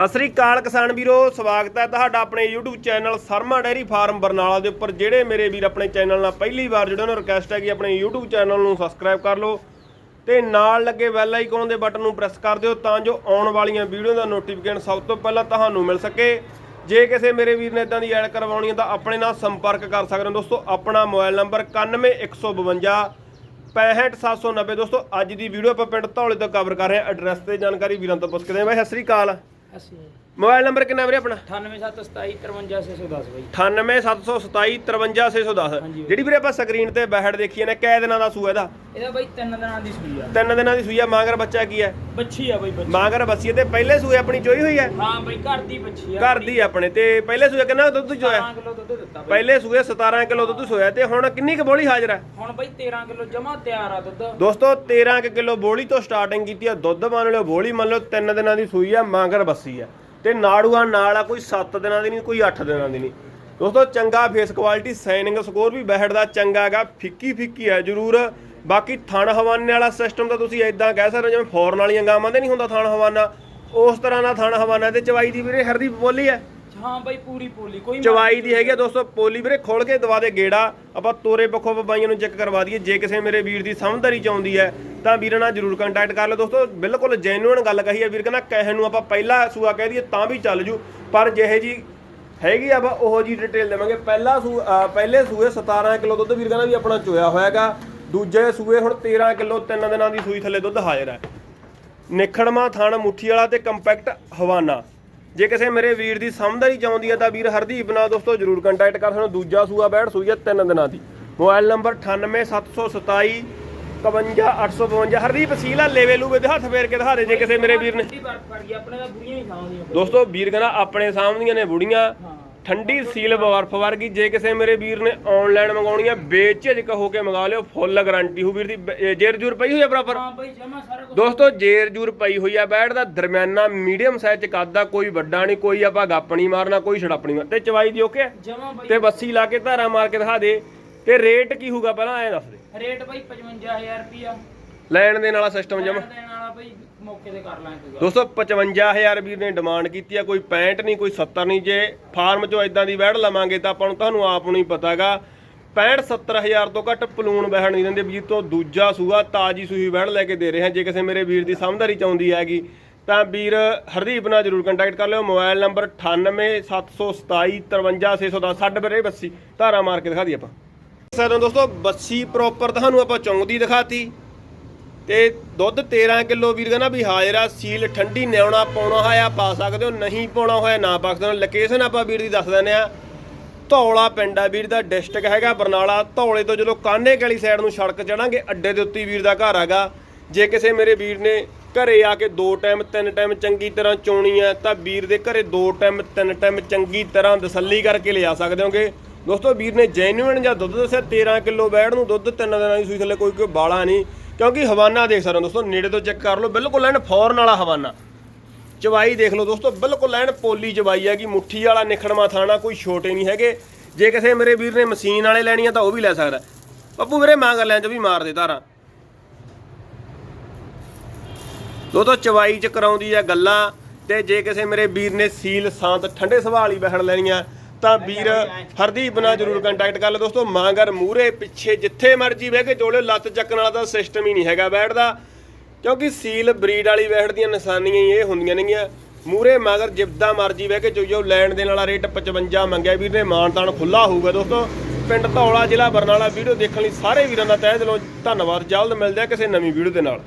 ਸਤਿ ਸ੍ਰੀ ਅਕਾਲ ਕਿਸਾਨ ਵੀਰੋ, ਸਵਾਗਤ ਹੈ ਤੁਹਾਡਾ ਆਪਣੇ YouTube channel Sharma dairy farm Barnala ਦੇ ਉੱਪਰ। ਜਿਹੜੇ ਮੇਰੇ ਵੀਰ ਆਪਣੇ ਚੈਨਲ ਨਾਲ ਪਹਿਲੀ ਵਾਰ ਜੁੜੇ ਉਹਨਾਂ ਰਿਕਵੈਸਟ ਹੈ ਕਿ ਆਪਣੇ YouTube ਚੈਨਲ ਨੂੰ ਸਬਸਕ੍ਰਾਈਬ ਕਰ ਲਓ ਤੇ ਨਾਲ ਲੱਗੇ ਬੈਲ ਆਈਕਨ ਦੇ ਬਟਨ ਨੂੰ ਪ੍ਰੈਸ ਕਰ ਦਿਓ ਤਾਂ ਜੋ ਆਉਣ ਵਾਲੀਆਂ ਵੀਡੀਓ ਦਾ ਨੋਟੀਫਿਕੇਸ਼ਨ ਸਭ ਤੋਂ ਪਹਿਲਾਂ ਤੁਹਾਨੂੰ ਮਿਲ ਸਕੇ। ਜੇ ਕਿਸੇ ਮੇਰੇ ਵੀਰ ਨੇ ਇਦਾਂ ਦੀ ਐਡ ਕਰਵਾਉਣੀ ਹੈ ਤਾਂ ਆਪਣੇ ਨਾਲ ਸੰਪਰਕ ਕਰ ਸਕਦੇ ਹੋ ਦੋਸਤੋ। ਆਪਣਾ ਮੋਬਾਈਲ ਨੰਬਰ 91152 65790 ਦੋਸਤੋ, ਅੱਜ ਦੀ ਵੀਡੀਓ ਆਪਾਂ ਪਿੰਡ ਧੌਲੇ ਤੋਂ ਕਵਰ ਕਰ ਰਹੇ ਹਾਂ। ਐਡਰੈਸ ਤੇ ਜਾਣਕਾਰੀ ਵੀਰਾਂ ਤੋਂ ਪੁੱਛਦੇ ਹਾਂ ਬਾਈ, ਸਤਿ ਸ੍ਰੀ ਅਕਾਲ। Así es. ਮੋਬਾਈਲ ਨੰਬਰ ਕਿੰਨਾ ਵੀਰੇ ਆਪਣਾ? 98727 ਬਾਈ। 98727 ਹਾਂਜੀ। ਜਿਹੜੀ ਵੀਰੇ ਆਪਾਂ ਸਕਰੀਨ ਤੇ ਬੈਠ ਦੇਖੀ ਨੇ ਕੈ ਦਿਨਾਂ ਦਾ ਸੂਆ ਇਹਦਾ? ਇਹਦਾ ਬਾਈ ਤਿੰਨ ਦਿਨਾਂ ਦੀ ਸੂਈ ਆ। ਤਿੰਨ ਦਿਨਾਂ ਦੀ ਸੂਈ ਆ ਮਾਂਗਰ ਬੱਚਾ ਕੀ ਹੈ? ਬੱਚੀ ਆ ਬਾਈ ਬੱਚੀ। ਮਾਂਗਰ ਹੈ ਤੇ ਪਹਿਲੇ ਸੂਏ ਆਪਣੀ ਚੋਈ ਹੋਈ ਹੈ? ਹਾਂ ਬਾਈ ਘਰ ਦੀ ਬੱਚੀ ਆ ਘਰ ਦੀ ਆਪਣੇ। ਤੇ ਪਹਿਲੇ ਸੂਏ ਕਿੰਨਾ ਦੁੱਧ ਚੋਇਆ 17 ਕਿਲੋ ਦੁੱਧ ਦਿੱਤਾ ਬਾਈ। ਪਹਿਲੇ ਸੂਏ 17 ਕਿਲੋ ਦੁੱਧ ਸੋਇਆ ਤੇ ਹੁਣ ਕਿੰਨੀ ਕੁ ਬੋਲੀ ਹਾਜ਼ਰ ਹੈ? ਹੁਣ ਬਾਈ 13 ਕਿਲੋ ਜਮਾ ਤਿਆਰ ਆ ਦੁੱਧ। ਦੋਸਤੋ 13 ਕੁ ਕਿਲੋ ਬੋਲੀ ਤੋਂ ਸਟਾਰਟਿੰਗ ਕੀਤੀ ਆ ਦੁੱਧ ਮੰਨ ਲਿਓ ਬੋਲੀ ਮੰਨ ਲਿਓ ਤਿੰਨ ਦਿਨਾਂ ਦੀ ਸੂਈ ਆ ਮਾਂਗਰ ਬੱਸੀ ਆ ਤੇ ਨਾੜੂਆ ਨਾਲ ਆ, ਕੋਈ 7 ਦਿਨਾਂ ਦੀ ਨਹੀਂ, ਕੋਈ 8 ਦਿਨਾਂ ਦੀ ਨਹੀਂ। ਦੋਸਤੋ, ਚੰਗਾ ਫੇਸ ਕੁਆਲਿਟੀ ਸਾਈਨਿੰਗ ਸਕੋਰ ਵੀ ਬੈਠ ਦਾ ਚੰਗਾ ਹੈਗਾ, ਫਿੱਕੀ ਫਿੱਕੀ ਹੈ, ਜ਼ਰੂਰ। ਬਾਕੀ ਥਣ ਹਵਾਨੇ ਵਾਲਾ ਸਿਸਟਮ ਤਾਂ ਤੁਸੀਂ ਇਦਾਂ ਕਹਿ ਸਕਦੇ ਹੋ, ਜਿਵੇਂ ਫੋਰਨ ਵਾਲੀਆਂ ਗਾਵਾਂ ਦੇ ਨਹੀਂ ਹੁੰਦਾ ਥਣ ਹਵਾਨਾ। ਉਸ ਤਰ੍ਹਾਂ ਦਾ ਥਣ ਹਵਾਨਾ ਤੇ ਚਵਾਈ ਦੀ ਵੀਰੇ, ਹਰਦੀਪ ਬੋਲੀ ਹੈ। ਹਾਂ ਬਾਈ ਪੂਰੀ ਪੋਲੀ ਕੋਈ ਚਵਾਈ ਦੀ ਹੈਗੀ ਆ ਦੋਸਤੋ ਪੋਲੀ ਵੀਰੇ ਖੋਲ ਕੇ ਦਵਾ ਦੇ ਗੇੜਾ। ਆਪਾਂ ਤੋਰੇ ਪੱਖੋਂ ਬਾਈਆਂ ਨੂੰ ਚੈੱਕ ਕਰਵਾ ਦਈਏ। ਜੇ ਕਿਸੇ ਮੇਰੇ ਵੀਰ ਦੀ ਸਮਝਦਾਰੀ ਚ ਆਉਂਦੀ ਹੈ ਤਾਂ ਵੀਰਾਂ ਨਾਲ ਜਰੂਰ ਕੰਟੈਕਟ ਕਰ ਲਓ। ਦੋਸਤੋ ਬਿਲਕੁਲ ਜੈਨੂਇਨ ਗੱਲ ਕਹੀ ਹੈ ਵੀਰ ਕਹਿੰਦਾ ਕਹਿਣ ਨੂੰ ਆਪਾਂ ਪਹਿਲਾ ਸੂਆ ਕਹਿ ਦਈਏ ਤਾਂ ਵੀ ਚੱਲ ਜੂ। ਪਰ ਜਿਹੇ ਜੀ ਹੈਗੀ ਆ ਆਪਾਂ ਉਹੋ ਜੀ ਡਿਟੇਲ ਦੇਵਾਂਗੇ। ਪਹਿਲਾ ਸੂ ਪਹਿਲੇ ਸੂਏ 17 ਕਿਲੋ ਦੁੱਧ ਵੀਰ ਕਹਿੰਦਾ ਵੀ ਆਪਣਾ ਚੋਇਆ ਹੋਇਆਗਾ। ਦੂਜੇ ਸੂਏ ਹੁਣ 13 ਕਿਲੋ ਤਿੰਨ ਦਿਨਾਂ ਦੀ ਸੂਈ ਥੱਲੇ ਦੁੱਧ ਹਾਜ਼ਰ ਹੈ। ਨਿਖੜਮਾ ਥਣ ਮੁੱਠੀ ਵਾਲਾ ਤੇ ਕੰਪੈਕਟ ਹਵਾਨਾ। ਜੇ ਕਿਸੇ ਮੇਰੇ ਵੀਰ ਦੀ ਸਮਝਦਾਰੀ ਚਾਹੁੰਦੀ ਹੈ ਤਾਂ ਵੀਰ ਹਰਦੀਪ ਨਾਲ ਦੋਸਤੋ ਜਰੂਰ ਕੰਟੈਕਟ ਕਰ ਸਾਨੂੰ ਦੂਜਾ ਸੂਆ ਬੈਠ ਸੂਈ ਹੈ ਤਿੰਨ ਦਿਨਾਂ ਦੀ। ਮੋਬਾਈਲ ਨੰਬਰ 98727 51852 ਹਰਦੀਪ ਸੀਲਾ ਲੈਵੇ ਲੂਵੇ ਦੇ ਹੱਥ ਫੇਰ ਕੇ ਦਿਖਾ ਦੇ ਜੇ ਕਿਸੇ ਮੇਰੇ ਵੀਰ ਨੇ ਦੋਸਤੋ ਵੀਰ ਕਹਿੰਦਾ ਆਪਣੇ ਸਾਹਮਣੀਆਂ ਨੇ। ਬੁੜੀਆਂ। ਠੰਡੀ ਸੀਲ ਬਰਫ ਵਰਗੀ ਜੇ ਕਿਸੇ ਮੇਰੇ ਵੀਰ ਨੇ ਆਨਲਾਈਨ ਮੰਗਾਉਣੀ ਆ ਬੇਝਿਜਕ ਹੋ ਕੇ ਮੰਗਾ ਲਿਓ ਫੁੱਲ ਗਾਰੰਟੀ ਹੋ ਵੀਰ ਦੀ। ਜੇਰ ਜੂਰ ਪਈ ਹੋਈ ਆ ਬਰਾਬਰ? ਹਾਂ ਬਾਈ ਜਮਾ ਸਾਰਾ ਕੁਝ ਦੋਸਤੋ ਜੇਰ ਜੂਰ ਪਈ ਹੋਈ ਆ ਬੈਠ ਦਾ ਦਰਮਿਆਨਾ ਮੀਡੀਅਮ ਸਾਈਜ਼ ਚ ਕੱਦ ਦਾ ਕੋਈ ਵੱਡਾ ਨਹੀਂ ਕੋਈ ਆਪਾਂ ਗੱਪ ਨਹੀਂ ਮਾਰਨਾ ਕੋਈ ਛੜਪ ਨਹੀਂ। ਤੇ ਚਵਾਈ ਦੀ ਓਕੇ ਜਮਾ ਬਾਈ। ਤੇ ਬੱਸੀ ਲਾ ਕੇ ਧਾਰਾ ਮਾਰ ਕੇ ਦਿਖਾ ਦੇ। ਤੇ ਰੇਟ ਕੀ ਹੋਊਗਾ ਪਹਿਲਾਂ ਐਂ ਦੱਸ ਦੇ। ਰੇਟ ਬਾਈ 55000 ਰੁਪਿਆ ਲੈਣ ਦੇਣ ਵਾਲਾ ਸਿਸਟਮ ਜਮਾ। ਦੇਣ ਵਾਲਾ ਬਾਈ ਮੌਕੇ ਤੇ ਕਰ ਲਾਂਗੇ ਕੋਈ ਗੱਲ। ਦੋਸਤੋ 55000 ਵੀਰ ਨੇ ਡਿਮਾਂਡ ਕੀਤੀ ਆ ਕੋਈ 65 ਨਹੀਂ ਕੋਈ 70 ਨਹੀਂ। ਜੇ ਫਾਰਮ ਚੋਂ ਇਦਾਂ ਦੀ ਵੈੜ ਲਵਾਂਗੇ ਤਾਂ ਆਪਾਂ ਨੂੰ ਤੁਹਾਨੂੰ ਆਪ ਨੂੰ ਹੀ ਪਤਾਗਾ 65 70000 ਤੋਂ ਘੱਟ ਪਲੂਣ ਬਹਿਣ ਨਹੀਂ ਦਿੰਦੇ। ਵੀਰ ਤੋਂ ਦੂਜਾ ਸੂਆ ਤਾਜੀ ਸੂਈ ਵੈੜ ਲੈ ਕੇ ਦੇ ਰਹੇ ਹਾਂ। ਜੇ ਕਿਸੇ ਮੇਰੇ ਵੀਰ ਦੀ ਸਮਝਦਾਰੀ ਚਾਹੁੰਦੀ ਹੈਗੀ ਤਾਂ ਵੀਰ ਹਰਦੀਪ ਨਾਲ ਜਰੂਰ ਕੰਟੈਕਟ ਕਰ ਲਿਓ। ਮੋਬਾਈਲ ਨੰਬਰ 9872753610 ਸਾਡੇ ਬਰੇ ਬੱਸੀ ਧਾਰਾ ਮਾਰ ਕੇ ਦਿਖਾ ਦਈਏ ਆਪਾਂ। ਸਕਦੇ ਹੋ ਦੋਸਤੋ ਬੱਸੀ ਪ੍ਰੋਪਰ ਤੁਹਾਨੂੰ ਆਪਾਂ ਚੌਂਕਦੀ ਦਿਖਾਤੀ। ਤੇ ਦੁੱਧ 13 ਕਿਲੋ ਵੀਰ ਕਹਿੰਦਾ ਵੀ ਹਾਜ਼ਰਾ ਸੀਲ ਠੰਡੀ ਨਿਆਉਣਾ ਪਾਉਣਾ ਹੋਇਆ ਪਾ ਸਕਦੇ ਹੋ, ਨਹੀਂ ਪਾਉਣਾ ਹੋਇਆ, ਨਾ ਪਾ ਸਕਦੇ ਹੋ। ਲੋਕੇਸ਼ਨ ਆਪਾਂ ਵੀਰ ਦੀ ਦੱਸ ਦਿੰਦੇ ਆ ਧੌਲਾ ਪਿੰਡ ਆ ਵੀਰ ਦਾ ਡਿਸਟ੍ਰਿਕਟ ਹੈਗਾ ਬਰਨਾਲਾ। ਧੌਲੇ ਤੋਂ ਜਦੋਂ ਕਾਨੇ ਵਾਲੀ ਸਾਈਡ ਨੂੰ ਸੜਕ ਚੜਾਂਗੇ, ਅੱਡੇ ਦੇ ਉੱਤੇ ਵੀਰ ਦਾ ਘਰ ਹੈਗਾ। ਜੇ ਕਿਸੇ ਮੇਰੇ ਵੀਰ ਨੇ ਘਰੇ ਆ ਕੇ ਦੋ ਟਾਈਮ ਤਿੰਨ ਟਾਈਮ ਚੰਗੀ ਤਰ੍ਹਾਂ ਚੋਣੀ ਹੈ ਤਾਂ ਵੀਰ ਦੇ ਘਰੇ ਦੋ ਟਾਈਮ ਤਿੰਨ ਟਾਈਮ ਚੰਗੀ ਤਰ੍ਹਾਂ ਤਸੱਲੀ ਕਰਕੇ ਲਿਆ ਸਕਦੇ ਹੋਗੇ। ਦੋਸਤੋ, ਵੀਰ ਨੇ ਜੈਨੂਇਨ ਜਾਂ ਦੁੱਧ ਦੱਸਿਆ 13 ਕਿਲੋ ਬੈੜ ਨੂੰ ਦੁੱਧ ਤਿੰਨ ਦਿਨਾਂ ਦੀ ਸੂਈ ਥੱਲੇ ਕੋਈ ਕੋਈ ਬਾਲਾ ਨਹੀਂ। ਕਿਉਂਕਿ ਹਵਾਨਾ ਦੇਖ ਸਕਦੇ ਹੋ ਦੋਸਤੋ, ਨੇੜੇ ਤੋਂ ਚੈੱਕ ਕਰ ਲਓ, ਬਿਲਕੁਲ ਐਨ ਫੌਰਨ ਵਾਲਾ ਹਵਾਨਾ। ਚਵਾਈ ਦੇਖ ਲਓ ਦੋਸਤੋ, ਬਿਲਕੁਲ ਐਨ ਪੋਲੀ ਚਵਾਈ ਹੈਗੀ, ਮੁੱਠੀ ਵਾਲਾ ਨਿਖੜਮਾ ਥਾਣਾ, ਕੋਈ ਛੋਟੇ ਨਹੀਂ ਹੈਗੇ। ਜੇ ਕਿਸੇ ਮੇਰੇ ਵੀਰ ਨੇ ਮਸ਼ੀਨ ਵਾਲੇ ਲੈਣੀ ਆ ਤਾਂ ਉਹ ਵੀ ਲੈ ਸਕਦਾ। ਪੱਪੂ ਵੀਰੇ ਮਾਂਗ ਲੈਣ ਚ ਵੀ ਮਾਰ ਦੇ ਧਾਰਾਂ। ਦੋਸਤੋ, ਚਵਾਈ ਚ ਕਰਾਉਂਦੀ ਆ ਗੱਲਾਂ, ਤੇ ਜੇ ਕਿਸੇ ਮੇਰੇ ਵੀਰ ਨੇ ਸੀਲ, ਸਾਂਤ, ਠੰਡੇ ਸੁਭਾਅ ਵਾਲੀ ਬਹਿਣ ਲੈਣੀਆਂ ਤਾਂ ਵੀਰ ਹਰਦੀਪ ਨਾਲ ਜਰੂਰ ਕੰਟੈਕਟ ਕਰ ਲਓ ਦੋਸਤੋ, ਮਾਂਗਰ ਮੂਰੇ ਪਿੱਛੇ ਜਿੱਥੇ ਮਰਜ਼ੀ ਬਹਿ ਕੇ ਜੋੜੇ ਲੱਤ ਚੱਕਣ ਵਾਲਾ ਤਾਂ ਸਿਸਟਮ ਹੀ ਨਹੀਂ ਹੈਗਾ ਬੈਠ ਦਾ ਕਿਉਂਕਿ ਸੀਲ ਬਰੀਡ ਵਾਲੀ ਬੈਠ ਦੀਆਂ ਨਿਸ਼ਾਨੀਆਂ ਹੀ ਇਹ ਹੁੰਦੀਆਂ ਨੇਗੀਆਂ। ਮੂਰੇ ਮਗਰ ਜਿੱਦਾਂ ਮਰਜ਼ੀ ਬਹਿ ਕੇ ਚੋਈਓ ਲੈਣ ਦੇਣ ਵਾਲਾ ਰੇਟ 55 ਮੰਗਿਆ ਵੀਰ ਨੇ ਮਾਨਤਾਨ ਖੁੱਲਾ ਹੋਊਗਾ ਦੋਸਤੋ। ਪਿੰਡ ਧੌਲਾ ਜ਼ਿਲ੍ਹਾ ਬਰਨਾਲਾ, ਵੀਡੀਓ ਦੇਖਣ ਲਈ ਸਾਰੇ ਵੀਰਾਂ ਦਾ ਤਹਿ ਦਿਲੋਂ ਧੰਨਵਾਦ। ਜਲਦ ਮਿਲਦੇ ਆ ਕਿਸੇ ਨਵੀਂ ਵੀਡੀਓ ਦੇ ਨਾਲ।